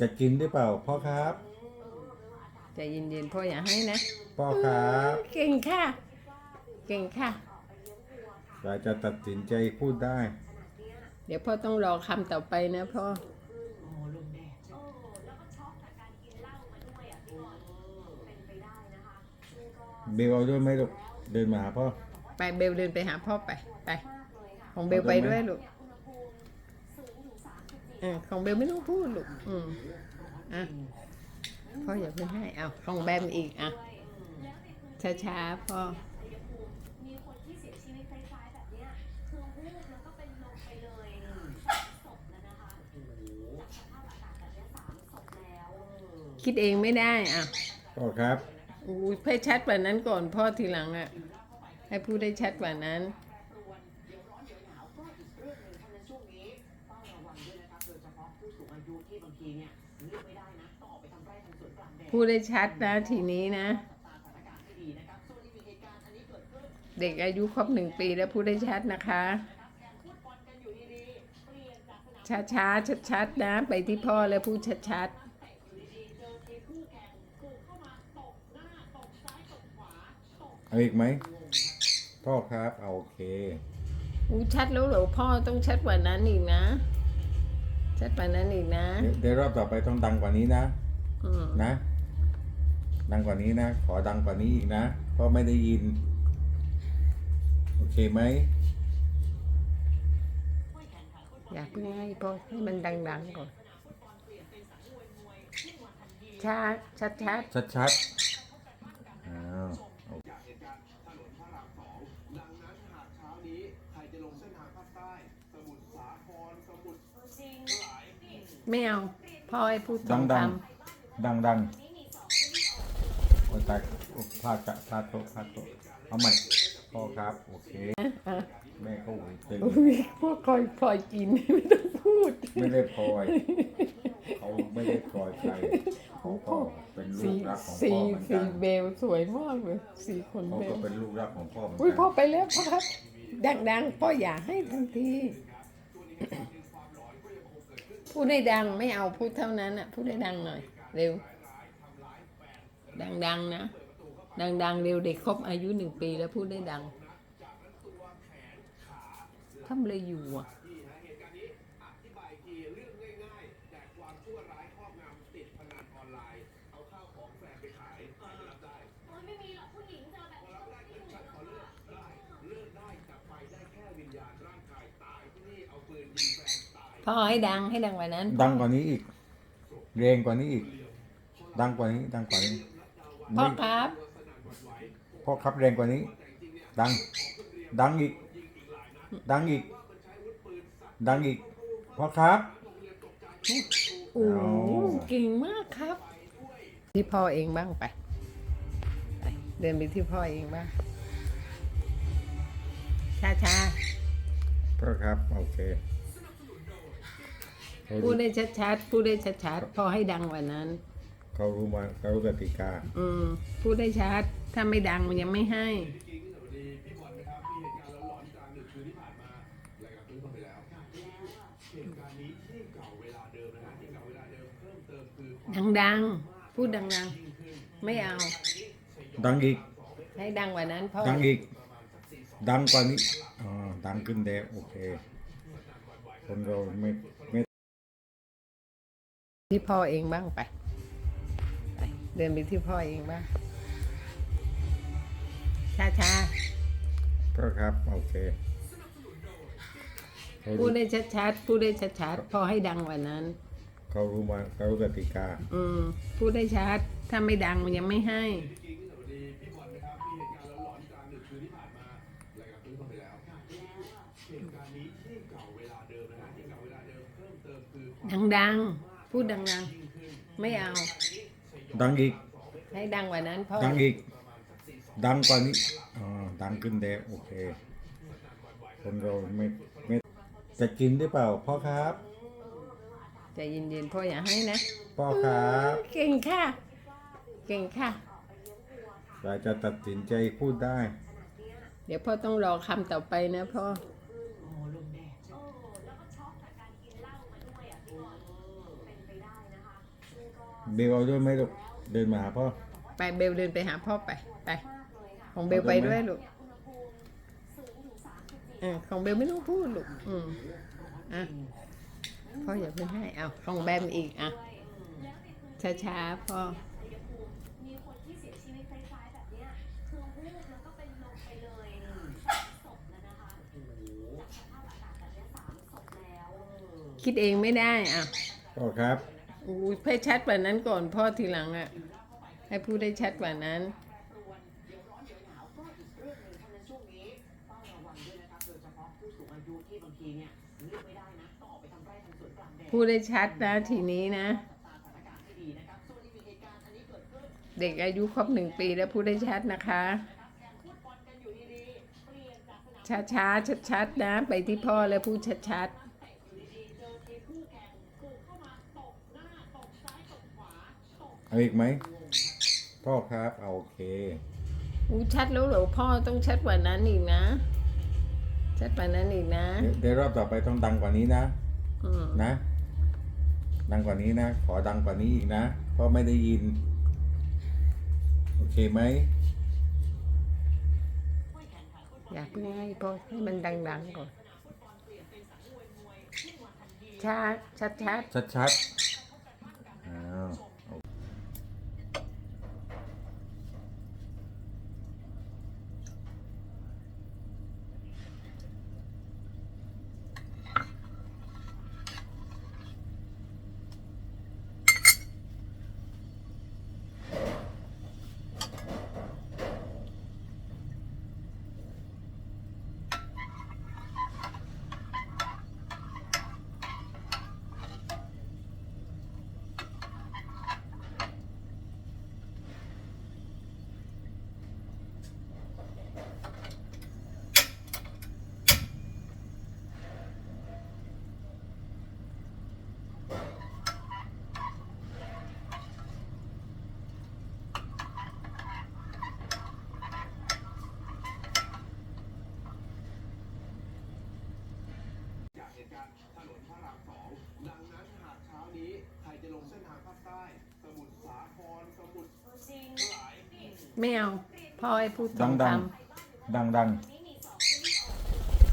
จะกินได้เปล่าพ่อครับใจเย็นๆพ่ออย่าให้นะพ่อครับเก่งค่ะ เก่งค่ะ เราจะตัดสินใจพูดได้ เดี๋ยวพ่อต้องรอคำต่อไปนะพ่อเบลเอาด้วยไหมลูกเดินมาหาพ่อไปเบลเดินไปหาพ่อไปไป ของเบลไปด้วยลูกเออของเบลไม่ต้องพูดลูกอืมอะพ่ออย่าเพิ่งให้เอาของแบมอีกอะช้าๆพ่อมีคนที่เสียชีวิตคล้ายๆแบบเนี้ยคือวูบแล้วก็เป็นลมไปเลยศพแล้วนะคะจากสภาพอากาศแบบเนี้ยสามศพแล้วคิดเองไม่ได้อะพ่อครับอู้ยให้ชัดกว่านั้นก่อนพ่อทีหลังอะ ให้พูดได้ชัดกว่านั้น พูดได้ชัดนะทีนี้นะจับตาสถานการณ์ให้ดีนะครับส่วนอีกหนึ่งเหตุการณ์อันนี้เกิดขึ้นเด็กอายุครบหนึ่งปีแล้วพูดได้ชัดนะคะพูดบอลกันอยู่ดีๆเปลี่ยนจากสนามช้าช้าชัดชัดๆนะ ไปที่พ่อแล้วพูดชัดชัดอยู่ดีๆเจอทีมคู่แข่งกูเข้ามาตบหน้าตบซ้ายตบขวาตบเอาอีกไหมพ่อครับเอาโอเคๆอู้ชัดแล้วเหรอพ่อต้องชัดกว่านั้นอีกนะ ชัดกว่านั้นอีกนะ เดี๋ยวเดี๋ยวรอบต่อไปต้องดังกว่านี้นะอืมนะ ดังกว่านี้นะ ขอดังกว่านี้อีกนะ เพราะไม่ได้ยิน โอเคไหมอยากเพิ่งให้พ่อให้มันดังๆก่อนช้าชัดชัดชัดชัดๆอ้าวโอเคดังนั้นหากเช้านี้ใครจะลงเส้นทางภาคใต้สมุทรสาครสมุทรจริงหลายๆไม่เอาพ่อให้พูดสดัองงดัคงดังดัง โอ้ยตายโอ้พลาดจะพลาดโตะพลาดโตะเอาใหม่พ่อครับ โอเคำอะแม่ก็หูตึงอุ้ยพวกคอยพลอยกิน ไม่ต้องพูด ไม่ได้พลอยเขาไม่ได้พลอยใครโอ้เขาพ่อก็เป็นลูสีกรักของสีพ่อเหมือนสีกันเบลสวยมากเลยสีคนเขาเบก็ลเป็นลูกรักของพ่อเหมือนอุ้ยกัพ่อนไปแล้วพ่อครับ ดังๆพ่ออย่าให้ทันที พูดได้ดังไม่เอาพูดเท่านั้นอะ พูดได้ดังหน่อย เร็ว ดังดังนะ ดังดังเร็วเด็กครบอายุหนึ่งปีแล้วพูดได้ดังทำอะไรอยู่อะพ่อให้ดังให้ดังกว่านั้น ดังกว่านี้อีก เรงกว่านี้อีก ดังกว่านี้ ดังกว่านี้ พ่อไม่ครับ พ่อครับแรงกว่านี้ ดัง ดังอีก ดังอีก ดังอีก พ่อครับ โอ้โหเก่งมากครับ ที่พ่อเองบ้างไปไปเดินไปที่พ่อเองบ้างช้าช้าพ่อครับ โอเคเขาๆพูรู้ดได้ชัดๆพูดได้ชัดๆพ่อให้ดังกว่านั้น เขารู้มาเขารู้กติกา อืมพูดได้ชัด ถ้าไม่ดังมันยังไม่ให้พี่บอลนะครับมีเหตุการณ์หลอนๆกลางดึกคืนที่ผ่านมารายการตื้นเข้าไปแล้วเหตุการณ์นี้ที่เก่าเวลาเดิมนะฮะที่เก่าเวลาเดิมเพิ่มเติมคือดังๆ พูดดังๆ ไม่เอา ดังอีก ให้ดังกว่านั้นพ่อดังอีก ดังกว่านี้อ๋อดังขึ้นแล้วโอเค คนเราไม่ไม่ ที่พ่อเองบ้างไปไป เดินไปที่พ่อเองบ้างช้าช้าพ่อครับโอเคเขาๆพูรู้ดได้ชัดๆพูดได้ชัดๆพ่อให้ดังกว่านั้น เขารู้มาเขารู้กติกาอืมพูดได้ชัด ถ้าไม่ดังมันยังไม่ให้พี่บอลนะครับมีเหตุการณ์หลอนๆกลางดึกคืนที่ผ่านมารายการตื้นเข้าไปแล้วเหตุการณ์นี้ที่เก่าเวลาเดิมนะฮะที่เก่าเวลาเดิมเพิ่มเติมคือความดังๆ พูดดังๆ ไม่เอา ดังอีก ให้ดังกว่านั้นพ่อดังอีก ดังกว่านี้อ๋อดังขึ้นแล้วโอเค คนเราไม่ไม่จะกินได้เปล่าพ่อครับ ใจเย็นๆพ่ออย่าให้นะพ่อครับเก่งค่ะ เก่งค่ะ เราจะตัดสินใจพูดได้ เดี๋ยวพ่อต้องรอคำต่อไปนะพ่อโอ้แล้วก็ช็อกจากการกินเหล้ามาด้วยอะพี่บอลเป็นไปได้นะคะ เบลเอาด้วยไหมลูกเดินมาหาพ่อ ไปเบลเดินไปหาพ่อไปไปมากเลยค่ะของเบลไปด้วยลูกเนี่ยอุณหภูมิสูงถึง3.4เออของเบลไม่ต้องพูดลูกอืมอะพ่ออย่าเพิ่งให้เอาของแบมอีกอะแล้วในพื้นที่ช้าๆพ่อชัยภูมิมีคนที่เสียชีวิตคล้ายๆแบบเนี้ยคือวูบแล้วก็เป็นลมไปเลยสามศพแล้วนะคะจากสภาพอากาศแบบเนี้ยสามศพแล้วคิดเองไม่ได้อะพ่อครับ อู้ให้ชัดกว่านั้นก่อนพ่อทีหลังอะ ให้พูดได้ชัดกว่านั้นเดี๋ยวร้อนเดี๋ยวหนาวก็อีกเรื่องหนึ่งเท่านั้นช่วงนี้เฝ้าระวังด้วยนะครับโดยเฉพาะผู้สูงอายุที่บางทีเนี่ยเลือกได้นะต้องออกไปทำไร่ทำสวนกลางแดดพูดได้ชัดนะทีนี้นะ เด็กอายุครบหนึ่งปีแล้วพูดได้ชัดนะคะชัดช้าช้าชัดชัดนะ ไปที่พ่อแล้วพูดชัดชัด เตะอยู่ดีๆเจอทีมคู่แข่งปลูกเข้ามาตบหน้าตบซ้ายตบขวาตบ เอาอีกไหมพ่อครับเอาโอเคๆอู้ชัดแล้วเหรอพ่อต้องชัดกว่านั้นอีกนะ ชัดกว่านั้นอีกนะเดี๋ยวเดี๋ยวรอบต่อไปต้องดังกว่านี้นะ อืมนะ ดังกว่านี้นะ ขอดังกว่านี้อีกนะเพราะไม่ได้ยิน โอเคไหมอยากเพิ่งให้พ่อให้มันดังๆก่อนช้าชัดชัดๆชัดๆอ้าว จากเหตุการณ์ถนนพระรามสองดังนั้นหากเช้านี้ใครจะลงเส้นทางภาคใต้ สมุทรสาคร สมุทร จริง หลาย ไม่เอาพ่อให้พูดสดัองงดัคงดังดังนี่มีสองที่มีสอง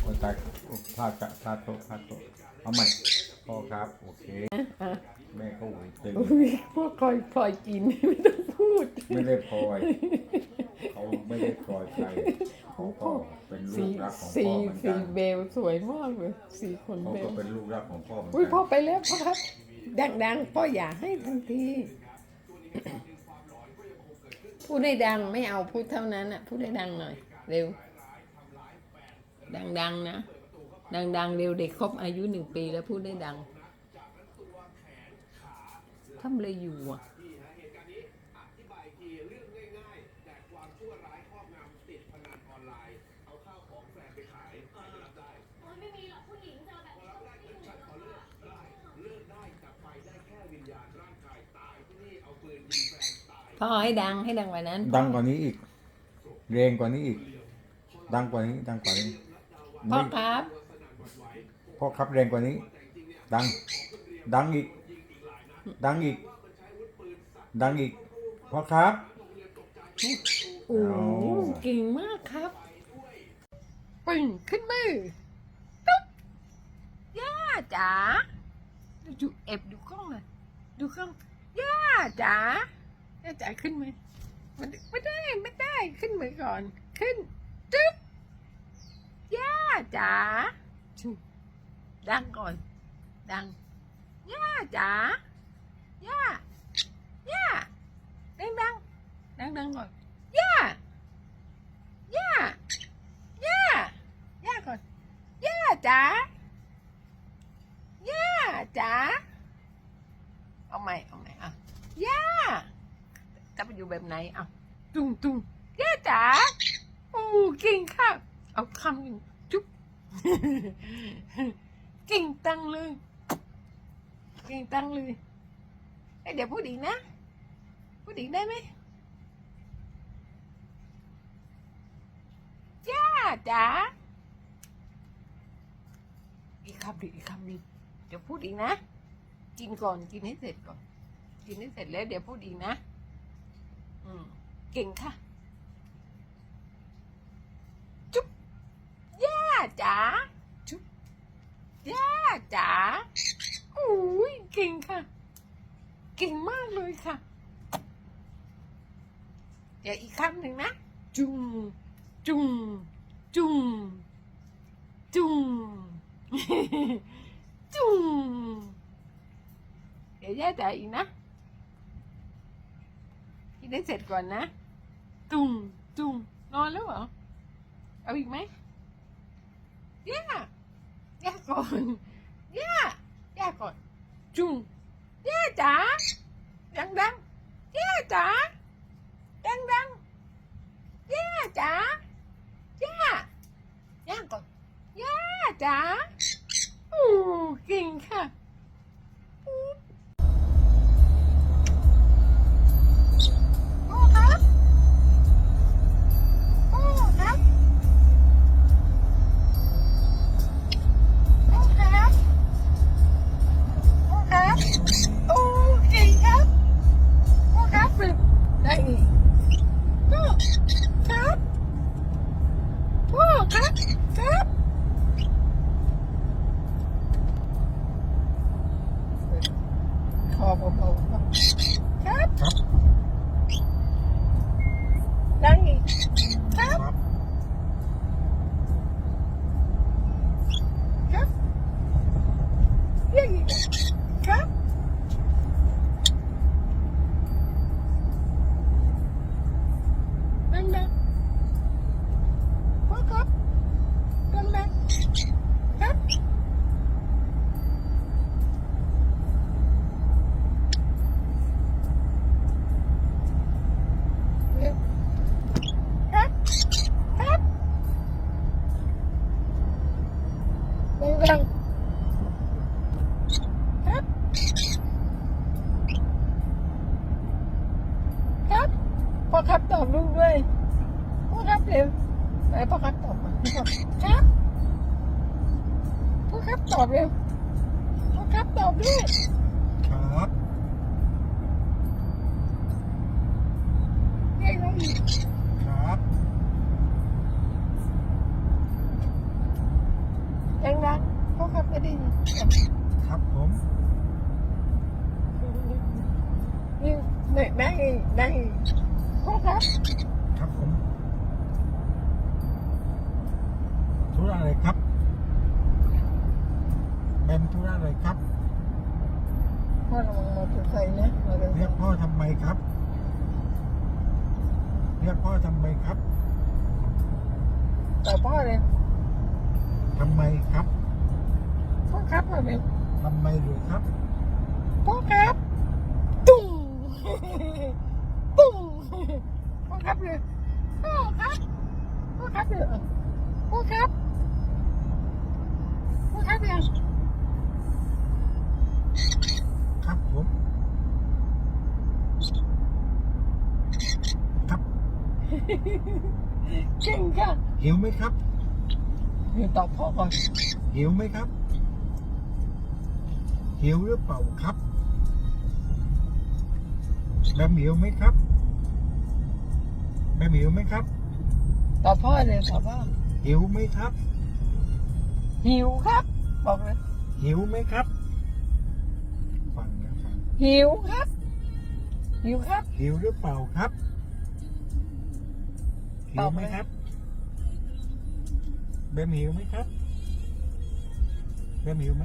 โอ้ยตายโอ้พลาดจะพลาดโตะพลาดโตะเอาใหม่พ่อครับโอเค แม่ก็หูตึงำอุ้ยพวกคอยพลอยกินไม่ต้องพูด ไม่ได้พลอยเขาไม่ได้พลอยใครโอ้เขาพ่อก็เป็นลูสีกรักของสีพ่อเหมือนสีกันเบลสวยมากเลยสีขนเขาเบก็ลเป็นลูกรักของพ่อเหมือนอุ้ยกัพ่อไปแล้วพ่อครับ ดังๆพ่ออย่าให้ทันที พูดได้ดังไม่เอาพูดเท่านั้นอะ พูดได้ดังหน่อย เร็ว ดังๆนะ ดังๆ เร็วเด็กครบอายุหนึ่งปีแล้วพูดได้ดังทำอะไรอยู่อะ พ่อให้ดังให้ดังกว่านั้น ดังกว่านี้อีกเรงกว่านี้อีก ดังกว่านี้ ดังกว่านี้พ่อไม่ครับ พ่อครับแรงกว่านี้ ดัง ดังอีก ดังอีก ดังอีกพ่อครับ โอ้โหเก่งมากครับปึ่งขึ้นมือตุ๊บย่าจ๋าดูเอฟดูกล้องเลยดูกล้องย่าจ๋า ย่าจ๋ขึ้นมือมันไม่ได้ไม่ได้ขึ้นมือก่อน ขึ้นจึ๊บย่าจ๋าดังก่อน ดังย่าจ๋าย่าย่าดังดังดังดังก่อนย่าย่าย่าย่าก่อนย่าจ๋าย่าจ๋าเอาใหม่เอาใหม่อะย่าจะไป อยู่แบบไหนอะตุ้งตุ้งย่าจ๋าโอ้เก่งค่ะ เอาคำหนึ่งจุ๊บเก่งตังเลย เก่งตังเลยเดี๋ยวพูดอีกนะ พูดอีกได้ไหมย่าจ๋าอีกคำหนึ่งอีกคำหนึ่งเดี๋ยวพูดอีกนะ กินก่อนกินให้เสร็จก่อน กินให้เสร็จแล้วเดี๋ยวพูดอีกนะ เก่งค่ะ จุ๊บย่าจ๋าจุ๊บย่าจ๋าอุ้ยเก่งค่ะ เก่งมากเลยค่ะ เดี๋ยวอีกคำหนึ่งนะ จุงจุงจุงจุงจุงเดี๋ยวย่าจ๋าอีกนะ กินได้เสร็จก่อนนะ จุงจุงนอนแล้วเหรอ เอาอีกไหมย่าย่าก่อนย่าย่าก่อน จุงย่าจ๋าดังดังๆย่าจ๋าดังดังๆย่าจ๋าย่าย่าก่อนย่าจ๋า ครับดังๆพ่อครับไม่ได้ยินครับผมนี่ไหนได้อีกได้อีกพ่อครับ ครับผมธุระอะไรครับเป็นธุระอะไรครับพ่อระวังมอเตอร์ไซค์นะมอเตอร์ไซเรียกค์พ่อทำไมครับเรียกพ่อทำไมครับต่อพ่อเลยทำไมครับพ่อครับมาเร็วทำไมหรือครับพ่อครับตุ้งตุ้งพ่อครับเลยพ่อครับพ่อครับเลยพ่อครับพ่อครับเลย เก่งค่ะหิวไหมครับเดี๋ยวตอบพ่อก่อนหิวไหมครับ หิวหรือเปล่าครับแบมหิวไหมครับแบมหิวไหมครับตอบพ่อเลยตอบพ่อหิวไหมครับ หิวครับ บอกเลยหิวไหมครับฟังนะฟังหิวครับหิวครับ หิวหรือเปล่าครับ หิตอวบไหมเลยครับแบมหิวไหมครับแบมหิวไหม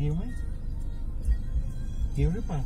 หิวไหมหิวหรือเปล่า